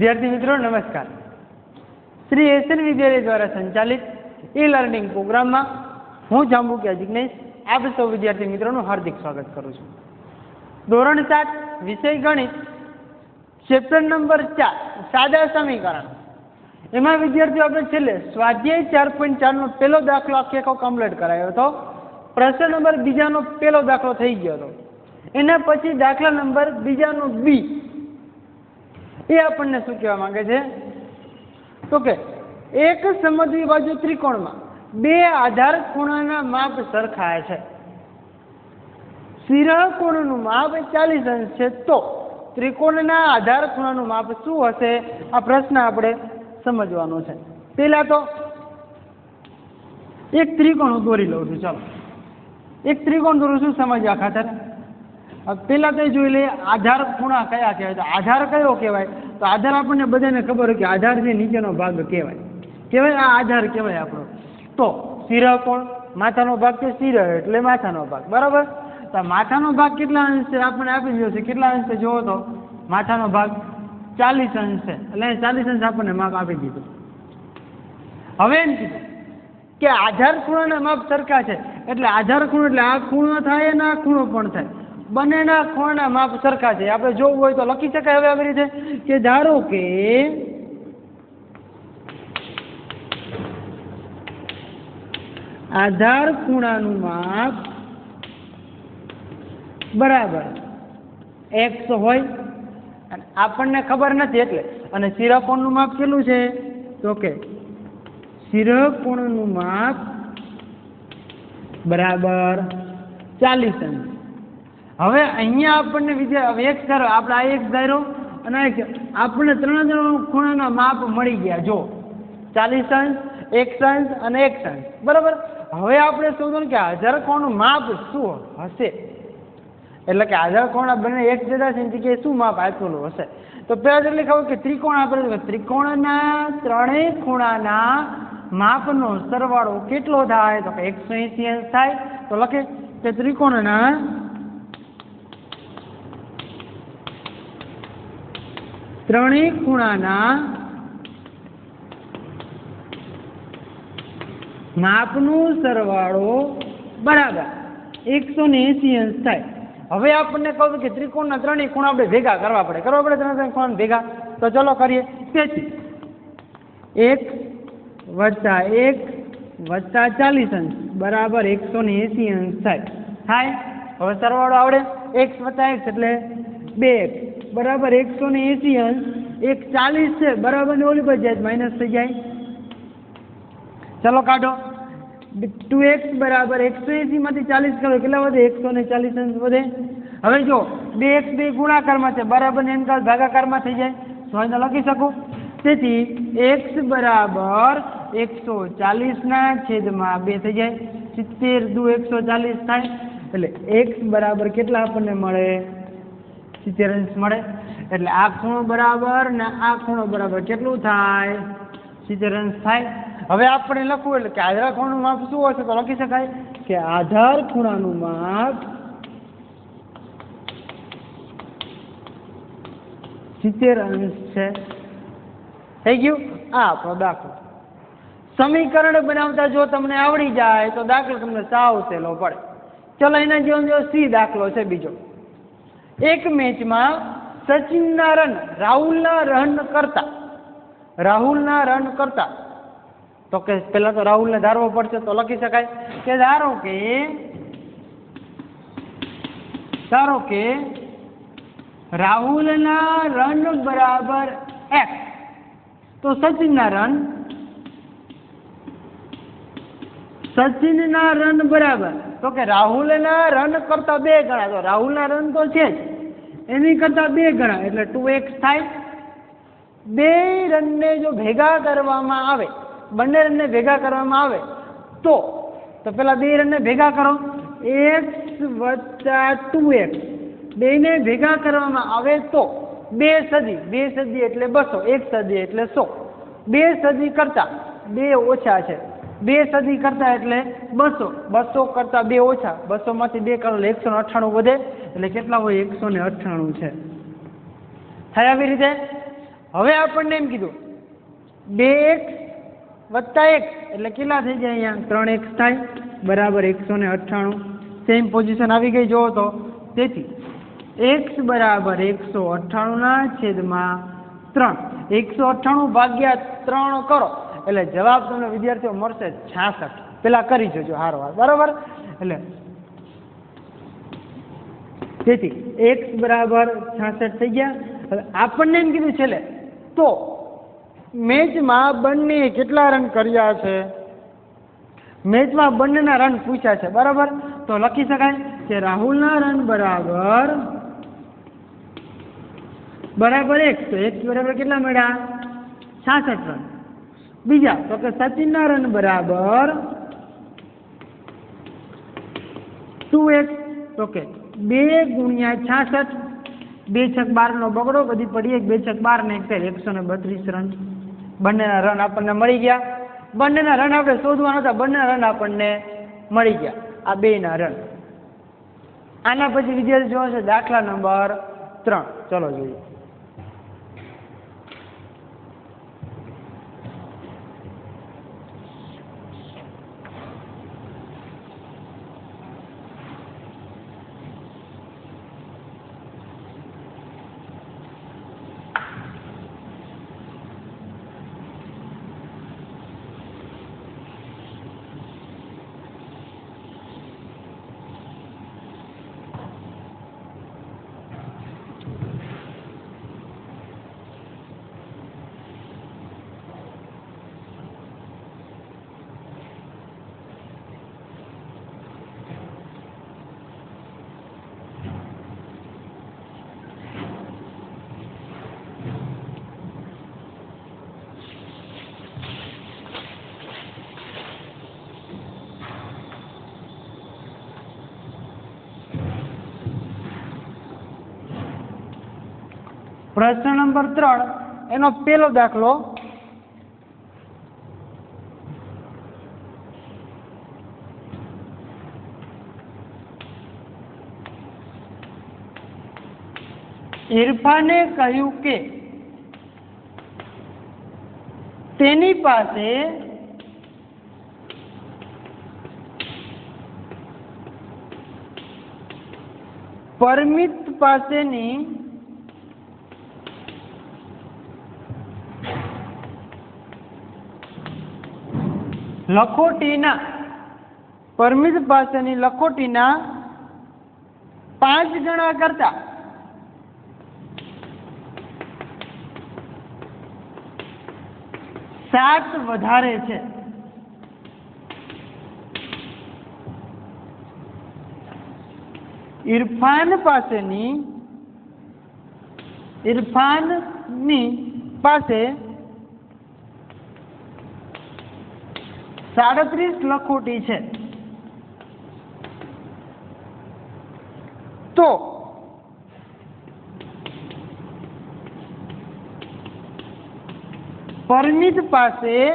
વિદ્યાર્થી મિત્રો, નમસ્કાર. શ્રી એસએન વિદ્યાલય દ્વારા સંચાલિત ઈ લર્નિંગ પ્રોગ્રામમાં હું જાંબુકિયા જિજ્ઞેશ આપ સૌ વિદ્યાર્થી મિત્રોનું હાર્દિક સ્વાગત કરું છું. ધોરણ સાત વિષય ગણિત, ચેપ્ટર નંબર ચાર, સાદા સમીકરણ. એમાં વિદ્યાર્થીઓ, આપણે છેલ્લે સ્વાધ્યાય ચાર પોઈન્ટ ચારનો પહેલો દાખલો આખે આખો કમ્પ્લીટ કરાયો હતો. પ્રશ્ન નંબર બીજાનો પહેલો દાખલો થઈ ગયો હતો. એના પછી દાખલા નંબર બીજાનો બી એ આપણને શું કહેવા માંગે છે? તો કે એક સમજવી બાજુ ત્રિકોણમાં બે આધાર ખૂણાના માપ સરખા છે. શિરા કોણનું માપ ચાલીસ અંશ છે. તો ત્રિકોણના આધાર ખૂણાનું માપ શું હશે? આ પ્રશ્ન આપણે સમજવાનો છે. પહેલા તો એક ત્રિકોણ દોરી લઉં છું. ચાલો. એક ત્રિકોણ દોરું છું સમજવા ખાતર પહેલા તો જોઈ લઈએ, આધાર ખૂણા કયા કહેવાય? તો આધાર કયો કહેવાય? તો આધાર આપણને બધાને ખબર હોય કે આધાર જે નીચેનો ભાગ કહેવાય. કહેવાય આ આધાર કહેવાય આપણો. તો શિરા કોણ? માથાનો ભાગ છે શિર? એટલે માથાનો ભાગ. બરાબર? તો માથાનો ભાગ કેટલા અંશ છે? આપણને આપી દીધો છે. કેટલા અંશ જોવો તો. માથાનો ભાગ ચાલીસ અંશ છે. એટલે ચાલીસ અંશ આપણને માપ આપી દીધું. હવે એમ કે આધાર ખૂણાના માપ સરખા છે. એટલે આધાર ખૂણો એટલે આ ખૂણો થાય અને આ ખૂણો પણ થાય. બંનેના ખૂણા માપ સરખા છે. આપણે જોવું હોય તો લખી શકાય હવે આવી રીતે કે ધારો કે આધાર ખૂણાનું માપ બરાબર એક્સ હોય અને આપણને ખબર નથી એટલે અને શિરાકોણનું માપ કેટલું છે? તો કે શિરકોણનું માપ બરાબર ચાલીસ અંશ હવે અહીંયા આપણને બીજા એક ધારો, આપણે આ એક ધારો અને એક આપણને ત્રણ ત્રણ ખૂણાના માપ મળી ગયા. જો, ચાલીસ અંશ એક અંશ અને એક અંશ બરાબર? હવે આપણે શોધવાનું કે હાજર કોણનું માપ શું હશે? એટલે કે હાજર કોણ બંને એક જતા છે જગ્યાએ શું માપ આપેલું હશે? તો પહેલાં એટલે ખબર કે ત્રિકોણ આપણે ત્રિકોણના ત્રણેય ખૂણાના માપનો સરવાળો કેટલો થાય? તો કે એકસો એંસી અંશ થાય. તો લખે કે ત્રિકોણના ત્રણેય ખૂણાના માપનો સરવાળો બરાબર એકસો ને એંસી અંશ થાય. હવે આપણને કહું કે ત્રિકોણના ત્રણેય ખૂણા આપણે ભેગા કરવા પડે. કરવા પડે ત્રણ ત્રણ ખૂણા ભેગા. તો ચલો કરીએ. તેથી એક વત્તા એક વત્તા ચાલીસ અંશ. બરાબર એકસો ને એંસી અંશ થાય. થાય? હવે સરવાળો આવડે. એક્સ વત્તા એક્સ એટલે બે. એક્સ બરાબર એકસો ને એંસી અંશ. એક ચાલીસ છે. બરાબર ને ઓલી પર જાય માઇનસ થઈ જાય. ચલો કાઢો. ટુ એક્સ બરાબર એકસો એંસીમાંથી ચાલીસ કરો. કેટલા વધે? એકસો ને ચાલીસ અંશ વધે. હવે જો બે એક્સ બે ગુણાકારમાં છે. બરાબર ને એનકાળ ભાગાકારમાં થઈ જાય. તો એને લખી શકું. તેથી એક્સ બરાબર એકસો ચાલીસના છેદમાં બે થઈ જાય. સિત્તેર દુ એકસો ચાલીસ થાય. એટલે એક્સ બરાબર કેટલા આપણને મળે? સિત્તેર અંશ મળે? એટલે આ ખૂણો બરાબર ને આ ખૂણો બરાબર કેટલું થાય? સિત્તેર અંશ થાય. હવે આપણે લખવું એટલે કે આધાર ખૂણાનું માપ શું હશે તો લખી શકાય કે આધાર ખૂણાનું માપ સિત્તેર અંશ છે. થઈ ગયું? આ આપણો દાખલો. સમીકરણ બનાવતા જો તમને આવડી જાય તો દાખલો તમને સાવ સહેલો પડે. ચલો એના જીવન જેવો સી દાખલો છે બીજો. એક મેચમાં સચિનના રન રાહુલના રન કરતા. રાહુલના રન કરતા. તો કે પહેલાં તો રાહુલને ધારવો પડશે તો લખી શકાય કે ધારો કે ધારો કે રાહુલના રન બરાબર એક તો સચિનના રન સચિનના રન બરાબર. તો કે રાહુલના રન કરતા બે ગણા. તો રાહુલના રન તો છે જ. એની કરતા બે ગણા, એટલે ટુ એક્સ થાય. બે રનને જો ભેગા કરવામાં આવે, બંને રનને ભેગા કરવામાં આવે, તો તો પેલા બે રનને ભેગા કરો. એક્સ વત્તા ટુ એક્સ બેને ભેગા કરવામાં આવે તો બે સદી બે સદી એટલે બસો, એક સદી એટલે સો. બે સદી કરતા બે ઓછા છે. બે સદી કરતા એટલે બસો બસો કરતા બે ઓછા. બસો માંથી બે કરો એટલે એકસો અઠ્ઠાણું વધે, એટલે કેટલા હોય? એકસો ને અઠ્ઠાણું છે. થાય આવી રીતે? હવે આપણને એમ કીધું, બે એક વત્તા એક, એટલે કેટલા થઈ જાય અહીંયા? ત્રણ એક્સ થાય બરાબર એકસો ને અઠ્ઠાણું. સેમ પોઝિશન આવી ગઈ, જુઓ તો. તેથી એક્સ બરાબર એકસો અઠ્ઠાણુંના છેદમાં ત્રણ. એકસો અઠ્ઠાણું ભાગ્યા ત્રણ કરો. એટલે જવાબ તમને વિદ્યાર્થીઓ મળશે છાસઠ. પેલા કરી જોજો હારો હાર બરાબર? એટલે તેથી એક્સ બરાબર છાસઠ થઈ ગયા. આપણને એમ કીધું છેલ્લે, તો મેચમાં બંને કેટલા રન કર્યા છે? મેચમાં બંનેના રન પૂછ્યા છે. બરાબર? તો લખી શકાય કે રાહુલના રન બરાબર બરાબર એક. તો એક બરાબર કેટલા મળ્યા? છાસઠ રન. બીજા, તો કે રન બરાબર ટુ એક્સ તો કે બે ગુણ્યા છાસઠ, બે છક બારનો બગડો, બધી પડી એક, બે છક બાર ને એક એકસો ને બત્રીસ રન. બંનેના રન આપણને મળી ગયા. બંનેના રન આપણે શોધવાના હતા, બંનેના રન આપણને મળી ગયા, આ બેના રન. આના પછી વિદ્યાર્થી જોવા છે દાખલા નંબર ત્રણ. ચલો જોઈએ. પ્રશ્ન નંબર ત્રણ એનો પેલો દાખલો. ઇરફાને કહ્યું કે તેની પાસે પરમિત પાસેની લખોટીના પરમિત પાસેની લખોટીના પાંચ ગણા કરતા. સાત વધારે છે. ઇરફાન પાસેની ઇરફાનની પાસે સાડત્રીસ લખોટી છે. તો પરમિત પાસે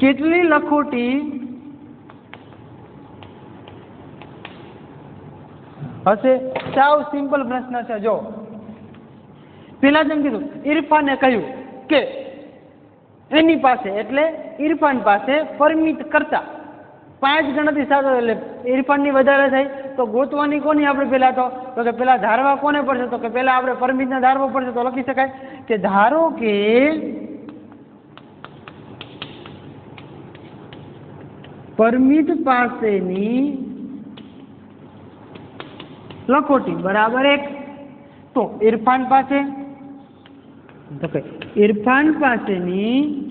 કેટલી લખોટી? હશે? સાવ સિમ્પલ પ્રશ્ન છે, જો. પેલા જેમ કીધું, ઇરફાને કહ્યું કે એની પાસે એટલે ઇરફાન પાસે પરમિત કરતા. પાંચ ગણતરી સાથે એટલે ઇરફાનની વધારે થાય. તો ગોતવાની કોની આપણે પહેલાં તો? તો કે પહેલાં ધારવા કોને પડશે? તો કે પહેલાં આપણે પરમિટને ધારવો પડશે તો લખી શકાય કે ધારો કે પરમિત પાસેની લખોટી બરાબર એક. તો ઇરફાન પાસે તો કે ઇરફાન પાસેની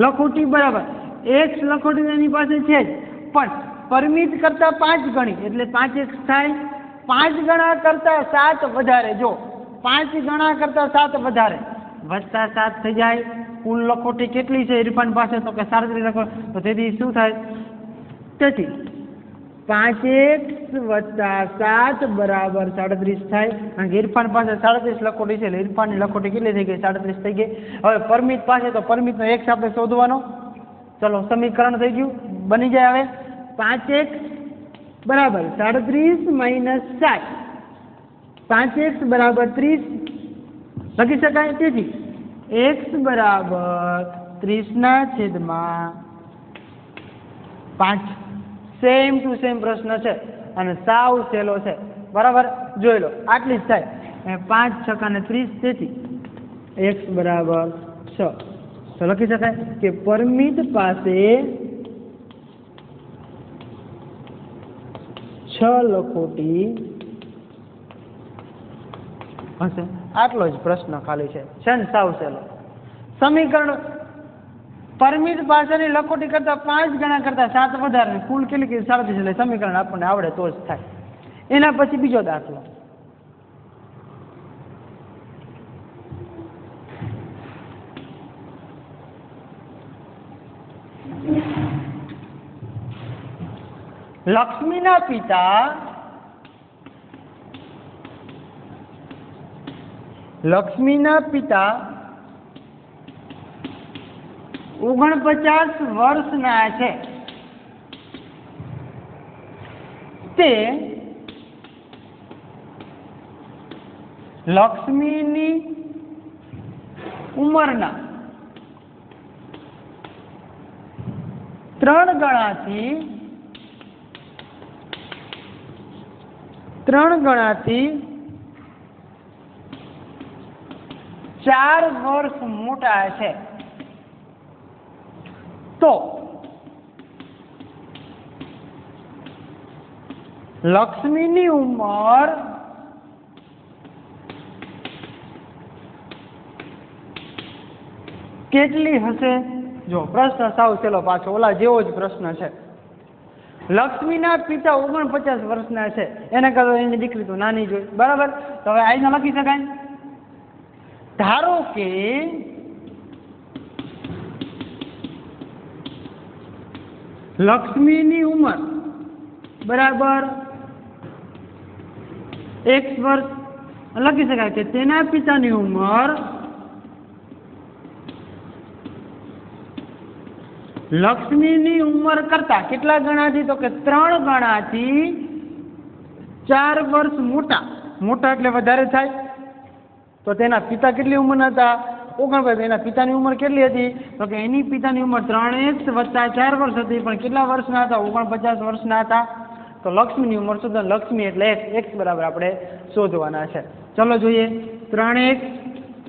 લખોટી બરાબર. એક્સ લખોટી એની પાસે છે જ. પણ પરમિત કરતા પાંચ ગણી. એટલે પાંચ એક્સ થાય. પાંચ ગણા કરતા સાત વધારે. જો, પાંચ ગણા કરતા સાત વધારે. વધતા સાત થઈ જાય. કુલ લખોટી કેટલી છે? ઇરફાન પાસે તો કે સાડત્રીસ લખો તો તેથી શું થાય? તેથી પાંચ એક્સ વત્તા સાત બરાબર સાડત્રીસ થાય. કારણ કે ઇરફાન પાસે સાડત્રીસ લખોટી છે, એટલે ઇરફાનની લખોટી કેટલી થઈ ગઈ? સાડત્રીસ થઈ ગઈ. હવે પરમિત પાસે તો પરમિતનો એક્સ આપણે શોધવાનો. ચલો, સમીકરણ થઈ ગયું. બની જાય હવે. પાંચ એક્સ બરાબર સાડત્રીસ માઇનસ સાત. પાંચ એક્સ બરાબર ત્રીસ. લખી શકાય? તેથી એક્સ બરાબર ત્રીસના છેદમાં પાંચ. સેમ ટુ સેમ પ્રશ્ન છે અને સાવ સહેલો છે. બરાબર? જોઈ લો, આટલી જ થાય. પાંચ છકા ને ત્રીસ, તેથી એક્સ બરાબર છ. તો લખી શકાય કે પરમિત પાસે છ લખોટી હશે. આટલો જ પ્રશ્ન ખાલી છે. છે ને? સાવ સહેલો. સમીકરણ પરમિત પાસેની લખોટી કરતા પાંચ ગણા કરતા સાત વધારે કુલ કેટલી કે સાડત્રીસ એટલે સમીકરણ આપણને આવડે તો જ થાય. એના પછી બીજો દાખલો. લક્ષ્મીના પિતા લક્ષ્મીના પિતા ઓગણપચાસ વર્ષના છે. તે લક્ષ્મીની ઉંમરના ત્રણ ગણાથી ત્રણ ગણાથી ચાર વર્ષ મોટા છે. તો લક્ષ્મીની ઉંમર કેટલી હશે? જો પ્રશ્ન સાવ ચેલો પાછો, ઓલા જેવો જ પ્રશ્ન છે. લક્ષ્મીના પિતા ઓગણપચાસ વર્ષના છે. એને કહો એની દીકરી તો નાની જોઈ બરાબર? તો હવે આઈને લખી શકાય? ધારો કે લક્ષ્મીની ઉંમર. બરાબર? એક વર્ષ. લખી શકાય કે તેના પિતાની ઉંમર લક્ષ્મીની ઉંમર કરતા કેટલા ગણાથી તો કે ત્રણ ગણાથી ચાર વર્ષ મોટા. મોટા એટલે વધારે થાય. તો તેના પિતા કેટલી ઉંમરના હતા? ઓગણપચાસ, એના પિતાની ઉંમર કેટલી હતી? તો કે એની પિતાની ઉંમર ત્રણેક વત્તા ચાર વર્ષ હતી, પણ કેટલા વર્ષના હતા? ઓગણપચાસ વર્ષના હતા. તો લક્ષ્મીની ઉંમર શોધો લક્ષ્મી એટલે એક્સ એક્સ બરાબર આપણે શોધવાના છે. ચલો જોઈએ. ત્રણેક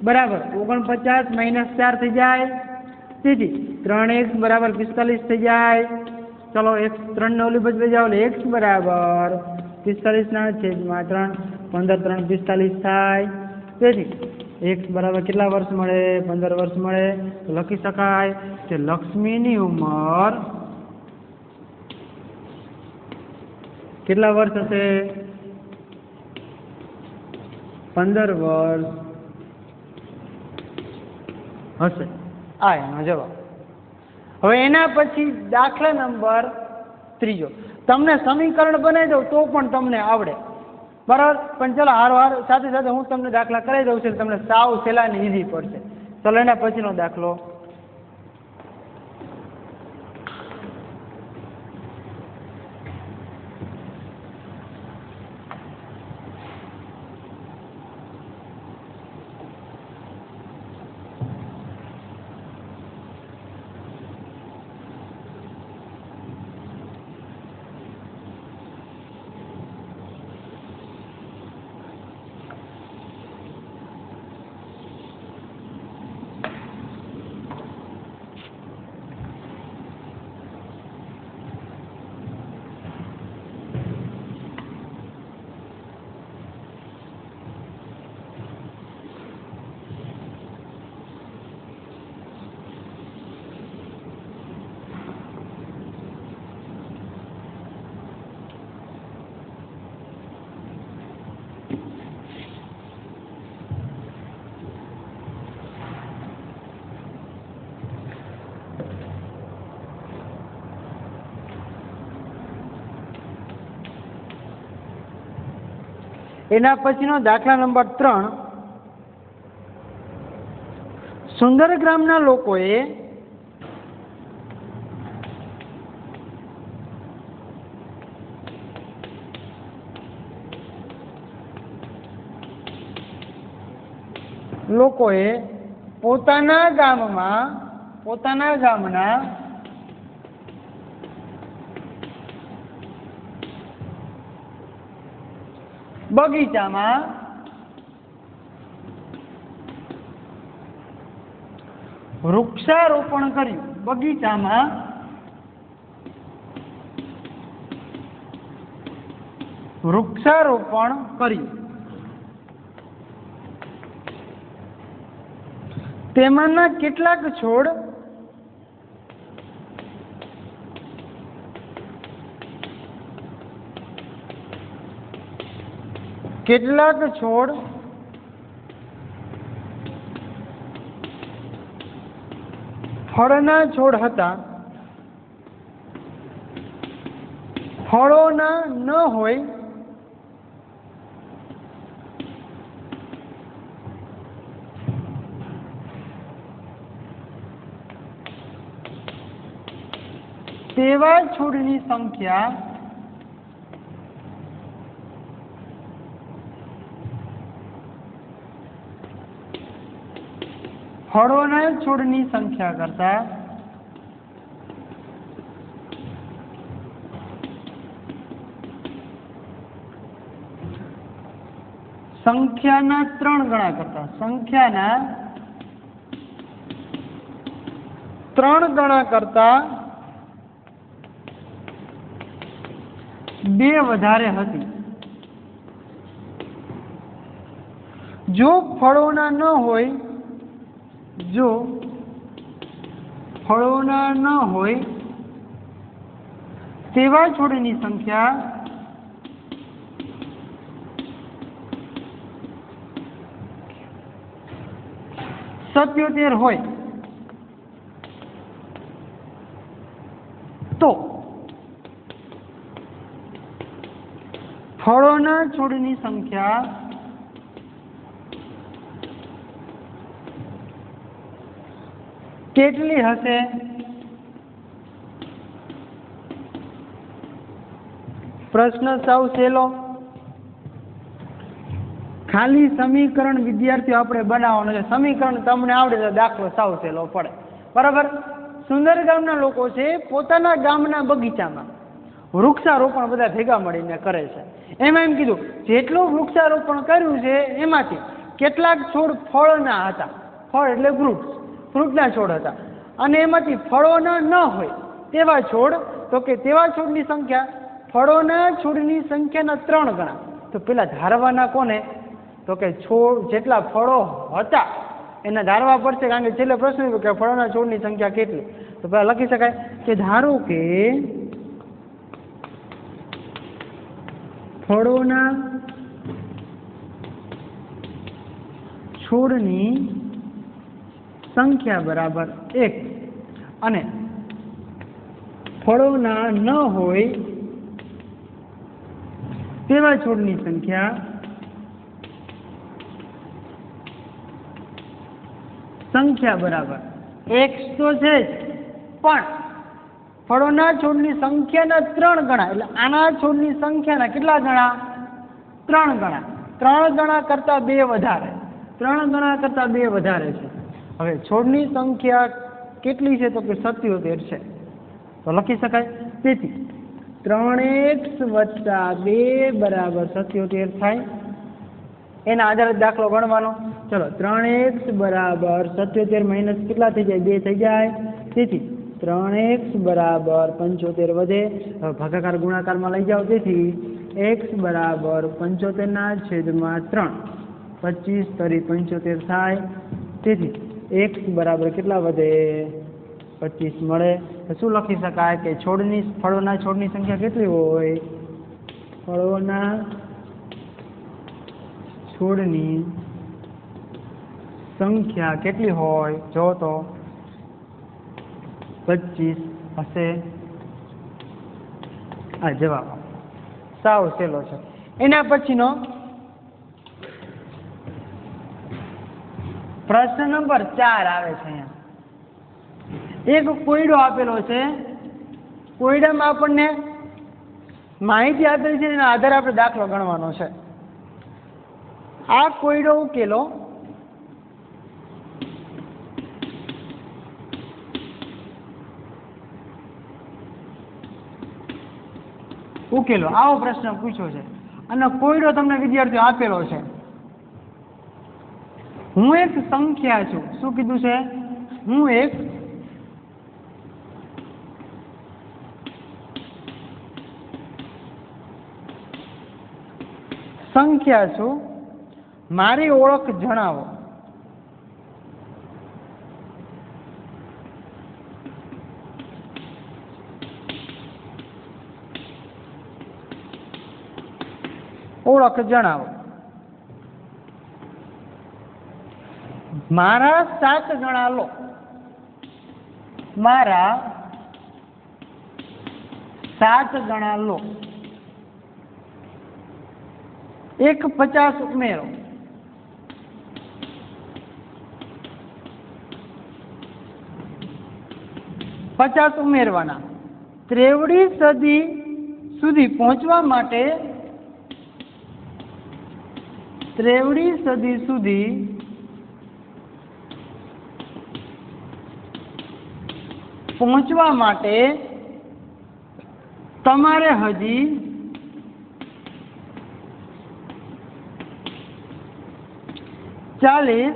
બરાબર, ઓગણપચાસ માઇનસ ચાર થઈ જાય. તેથી ત્રણ એક્સ બરાબર પિસ્તાલીસ થઈ જાય. ચલો એક્સ ત્રણને ઓલી બદલી જાઓ. એક્સ બરાબર પિસ્તાલીસના છેદમાં ત્રણ, પંદર, ત્રણ, પિસ્તાલીસ થાય. તેથી એક્સ બરાબર કેટલા વર્ષ મળે? પંદર વર્ષ મળે? લખી શકાય કે લક્ષ્મીની ઉંમર કેટલા વર્ષ હશે? પંદર વર્ષ હશે. આ એનો જવાબ. હવે એના પછી દાખલા નંબર ત્રીજો. તમને સમીકરણ બનાવી દઉં તો પણ તમને આવડે. બરાબર? પણ ચલો હારવાર હાર સાથે સાથે હું તમને દાખલા કરાવી દઉં છું તમને સાવ સહેલા ને ઈઝી પડશે. ચલો, એના પછીનો દાખલો. એના પછીનો દાખલા નંબર ત્રણ. સુંદર ગ્રામના લોકોએ લોકોએ પોતાના ગામમાં પોતાના ગામના બગીચામાં વૃક્ષારોપણ કર્યું. બગીચામાં વૃક્ષારોપણ કર્યું. તેમાંના કેટલાક છોડ કેટલાક છોડ? ફળના છોડ હતા. ફળોના ન હોય. તેવા છોડની સંખ્યા ફળોના છોડની સંખ્યા કરતા સંખ્યાના ત્રણ ગણા કરતા, સંખ્યાના ત્રણ ગણા કરતા બે વધારે હતી. જો ફળોના ન હોય જો ફળોના ન હોય તેવા છોડની સંખ્યા સત્યોતેર હોય તો ફળોના છોડની સંખ્યા કેટલી હશે? પ્રશ્ન સૌ સહેલો. ખાલી સમીકરણ વિદ્યાર્થીઓ આપણે બનાવવાનો છે. સમીકરણ તમને આવડે તો દાખલો સાવ સહેલો પડે. બરાબર? સુંદર ગામના લોકો છે, પોતાના ગામના બગીચામાં વૃક્ષારોપણ બધા ભેગા મળીને કરે છે. એમાં એમ કીધું, જેટલું વૃક્ષારોપણ કર્યું છે, એમાંથી કેટલાક છોડ ફળના હતા. ફળ એટલે ફ્રૂટ ફ્રૂટના છોડ હતા. અને એમાંથી ફળોના ન હોય તેવા છોડ, તો કે તેવા છોડની સંખ્યા, ફળોના છોડની સંખ્યાના ત્રણ ગણા. તો પેલા ધારવાના કોને? તો કે છોડ જેટલા ફળો હતા, એના ધારવા પડશે, કારણ કે છેલ્લે પ્રશ્ન કે ફળોના છોડની સંખ્યા કેટલી? તો પેલા લખી શકાય કે ધારો કે ફળોના છોડની સંખ્યા બરાબર એક. અને ફળોના ન હોય તેવા છોડની સંખ્યા સંખ્યા બરાબર એક તો છે જ. પણ ફળોના છોડની સંખ્યાના ત્રણ ગણા, એટલે આના છોડની સંખ્યાના કેટલા ગણા? ત્રણ ગણા. ત્રણ ગણા કરતા બે વધારે. ત્રણ ગણા કરતા બે વધારે છે. હવે છોડની સંખ્યા કેટલી છે તો કે સત્યોતેર છે? તો લખી શકાય. તેથી ત્રણ એક્સ વત્તા બે બરાબર સત્યોતેર થાય. એના આધારે દાખલો ગણવાનો. ચલો, ત્રણ એક્સ બરાબર સત્યોતેર માઇનસ કેટલા થઈ જાય? બે થઈ જાય. તેથી ત્રણ એક્સ બરાબર પંચોતેર વધે. ભાગાકાર ગુણાકારમાં લઈ જાઓ. તેથી એક્સ બરાબર પંચોતેરના છેદમાં ત્રણ. પચીસ તરી પંચોતેર થાય. તેથી એક્સ બરાબર કેટલા વધે? પચીસ મળે. શું લખી શકાય કે છોડની ફળોના છોડની સંખ્યા કેટલી હોય? ફળોના છોડની સંખ્યા કેટલી હોય? જો તો પચીસ હશે. આ જવાબ. સાવ સહેલો છે. એના પછીનો પ્રશ્ન નંબર ચાર આવે છે અહીંયા. એક કોયડો આપેલો છે. કોયડામાં આપણને માહિતી આપેલી છે એના આધારે આપણે દાખલો ગણવાનો છે. આ કોયડો ઉકેલો. ઉકેલો. આવો પ્રશ્ન પૂછ્યો છે. અને કોયડો તમને વિદ્યાર્થીઓ આપેલો છે. હું એક સંખ્યા છું. શું કીધું છે? હું એક સંખ્યા છું. મારી ઓળખ જણાવો. ઓળખ જણાવો. મારા સાત જણા લો. મારા સાત ગણા લો. એક પચાસ ઉમેરો. પચાસ ઉમેરવાના. ત્રેવડી સદી સુધી પહોંચવા માટે ત્રેવડી સદી સુધી પહોંચવા માટે તમારે હજી ચાલીસ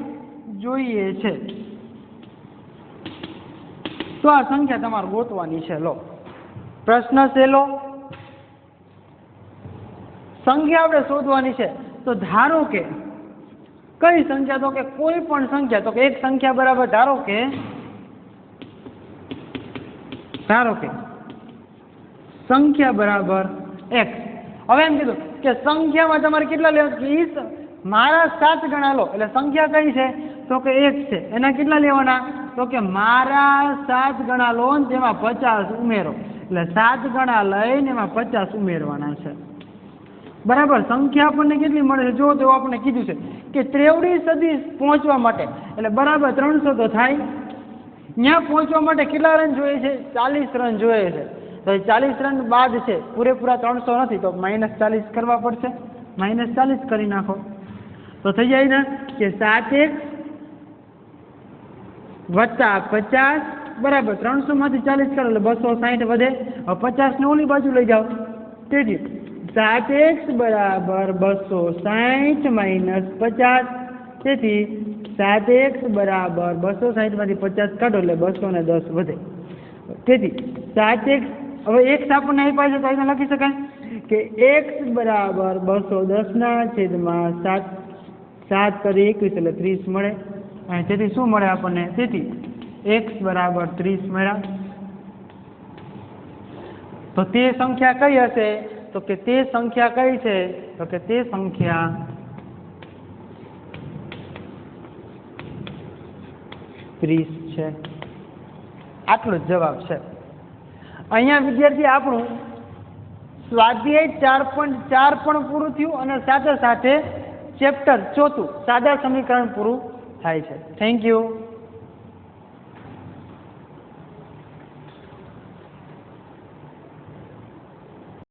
જોઈએ છે. તો આ સંખ્યા તમારે ગોતવાની છે. લો. પ્રશ્ન છે, લો. સંખ્યા આપણે શોધવાની છે. તો ધારો કે, કઈ સંખ્યા? તો કે કોઈ પણ સંખ્યા. તો કે એક સંખ્યા બરાબર ધારો કે ધારો કે સંખ્યા બરાબર એક્સ હવે એમ કીધું કે સંખ્યામાં તમારે કેટલા લેવા કે મારા સાત ગણા લો. એટલે સંખ્યા કઈ છે? તો કે એક છે. એના કેટલા લેવાના? તો કે મારા સાત ગણા લો ને તેમાં પચાસ ઉમેરો. એટલે સાત ગણા લઈને એમાં પચાસ ઉમેરવાના છે. બરાબર? સંખ્યા આપણને કેટલી મળે છે? જો તો આપણને કીધું છે કે ત્રેવડી સદી પહોંચવા માટે. એટલે બરાબર ત્રણસો તો થાય. ત્યાં પહોંચવા માટે કેટલા રન જોઈએ છે? ચાલીસ રન જોઈએ છે. તો ચાલીસ રન બાદ છે, પૂરેપૂરા ત્રણસો નથી, તો માઇનસ ચાલીસ કરવા પડશે. માઇનસ ચાલીસ કરી નાખો. તો થઈ જાય ને કે સાત એક વત્તા પચાસ બરાબર, ત્રણસો માંથી ચાલીસ કરો એટલે બસો સાઠ વધે. હવે પચાસ ને ઓલી બાજુ લઈ જાઓ. તેથી સાત એક્સ બરાબર બસો સાઠ માઇનસ પચાસ. તેથી સાત એક્સ બરાબર બસો સાઠમાંથી પચાસ કાઢો એટલે બસો ને દસ વધે. તેથી સાત એક્સ હવે એક્સ આપણને આપ્યા છે તો અહીંયા લખી શકાય? કે એક્સ બરાબર બસો દસના છેદમાં સાત સાત કરી એકવીસ એટલે ત્રીસ મળે. અને તેથી શું મળે આપણને? તેથી એક્સ બરાબર ત્રીસ મળ્યા. તો તે સંખ્યા કઈ હશે? તો કે તે સંખ્યા કઈ છે? તો કે તે સંખ્યા ત્રીસ છે. આટલો જ જવાબ છે. અહીંયા વિદ્યાર્થી આપણું સ્વાધ્યાય ચાર પોઈન્ટ ચાર પણ પૂરું થયું અને સાથે સાથે ચેપ્ટર ચોથું સાદા સમીકરણ પૂરું થાય છે. Thank you